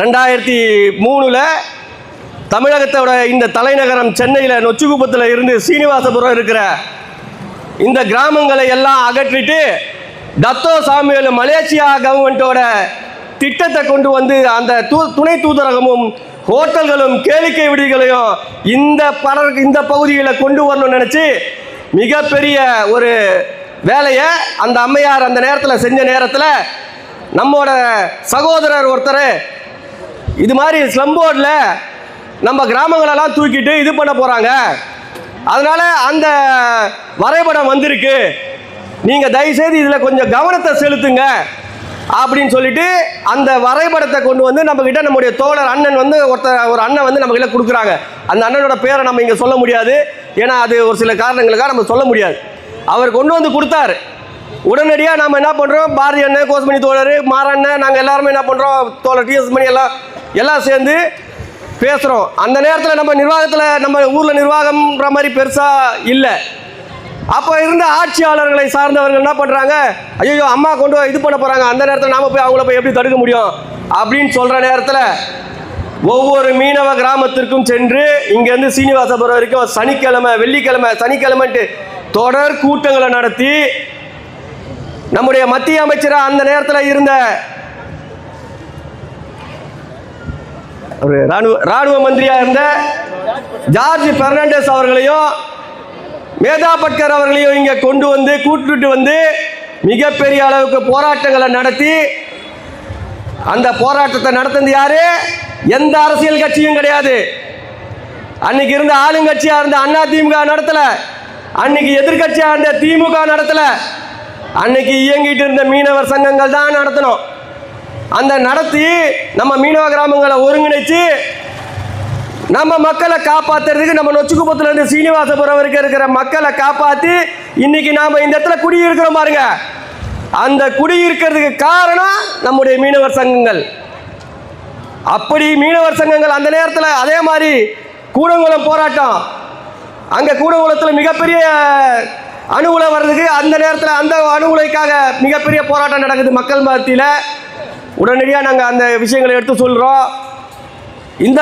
ரெண்டாயிரத்தி மூணில் தமிழகத்தோட இந்த தலைநகரம் சென்னையில் நொச்சிக்குப்பத்தில் இருந்து சீனிவாசபுரம் இருக்கிற இந்த கிராமங்களை எல்லாம் அகற்றிட்டு தத்தோ சாமியல் மலேசியா கவர்மெண்ட்டோட திட்டத்தை கொண்டு வந்து அந்த தூ துணை தூதரகமும் ஹோட்டல்களும் கேளிக்கை விடுதிகளையும் இந்த படர் இந்த பகுதியில் கொண்டு வரணும்னு நினச்சி மிகப்பெரிய ஒரு வேலையை அந்த அம்மையார் அந்த நேரத்தில் செஞ்ச நேரத்தில் நம்மோட சகோதரர் ஒருத்தர் இது மாதிரி ஸ்லம் போர்டில் நம்ம கிராமங்களெல்லாம் தூக்கிட்டு இது பண்ண போகிறாங்க அதனால் அந்த வரைபடம் வந்திருக்கு. நீங்கள் தயவுசெய்து இதில் கொஞ்சம் கவனத்தை செலுத்துங்க அப்படின்னு சொல்லிட்டு அந்த வரைபடத்தை கொண்டு வந்து நம்மக்கிட்ட நம்முடைய தோழர் அண்ணன் வந்து ஒருத்தர் ஒரு அண்ணன் வந்து நம்மகிட்ட கொடுக்குறாங்க. அந்த அண்ணனோட பேரை நம்ம இங்கே சொல்ல முடியாது. ஏன்னா அது ஒரு சில காரணங்களுக்காக நம்ம சொல்ல முடியாது. அவர் கொண்டு வந்து கொடுத்தாரு. உடனடியாக நம்ம என்ன பண்ணுறோம் பாரதி அண்ணன் கோஸ்மணி தோழர் மாறண்ணன் நாங்கள் எல்லாருமே என்ன பண்ணுறோம் தோழர் டிஎஸ் மணி எல்லாம் எல்லாம் சேர்ந்து பேசுகிறோம் அந்த நேரத்தில் நம்ம நிர்வாகத்தில் நம்ம ஊரில் நிர்வாகம்ன்ற மாதிரி பெருசாக இல்லை. அப்போ இருந்த ஆட்சியாளர்களை சார்ந்தவர்கள் என்ன பண்ணுறாங்க ஐயோ அம்மா கொண்டு போய் இது பண்ண போகிறாங்க அந்த நேரத்தில் நாம் போய் அவங்கள போய் எப்படி தடுக்க முடியும்? அப்படின்னு சொல்கிற நேரத்தில் ஒவ்வொரு மீனவ கிராமத்திற்கும் சென்று இங்கேருந்து சீனிவாசபுரம் வரைக்கும் சனிக்கிழமை வெள்ளிக்கிழமை சனிக்கிழமைன்ட்டு தொடர் கூட்டங்களை நடத்தி நம்முடைய மத்திய அமைச்சராக அந்த நேரத்தில் இருந்த ஒரு ராணுவ ராணுவ மந்திரியாக இருந்த ஜார்ஜ் பெர்னாண்டஸ் அவர்களையும் மேதா பட்கர் அவர்களையும் இங்கே கொண்டு வந்து கூட்டுட்டு வந்து மிகப்பெரிய அளவுக்கு போராட்டங்களை நடத்தி அந்த போராட்டத்தை நடத்தினது யாரு? எந்த அரசியல் கட்சியும் கிடையாது. அன்னைக்கு இருந்த ஆளுங்கட்சியாக இருந்த அண்ணா திமுக நடத்தல. அன்னைக்கு எதிர்கட்சியாக இருந்த திமுக நடத்தல. அன்னைக்கு இயங்கிட்டு இருந்த மீனவர் சங்கங்கள் தான் நடத்தணும். அந்த நடத்தி நம்ம மீனவ கிராமங்களை ஒருங்கிணைச்சு நம்ம மக்களை காப்பாத்துறதுக்கு நம்ம நொச்சுக்குப்பத்துலேருந்து சீனிவாசபுரம் வரைக்கும் இருக்கிற மக்களை காப்பாற்றி இன்னைக்கு நாம் இந்த இடத்துல குடியிருக்கிறோம் பாருங்க. அந்த குடியிருக்கிறதுக்கு காரணம் நம்முடைய மீனவர் சங்கங்கள். அப்படி மீனவர் சங்கங்கள் அந்த நேரத்தில் அதே மாதிரி கூடங்குளம் போராட்டம். அங்கே கூடங்குளத்தில் மிகப்பெரிய அணுகுலை வர்றதுக்கு அந்த நேரத்தில் அந்த அணுகுலைக்காக மிகப்பெரிய போராட்டம் நடக்குது மக்கள் மத்தியில். உடனடியாக நாங்கள் அந்த விஷயங்களை எடுத்து சொல்கிறோம் இந்த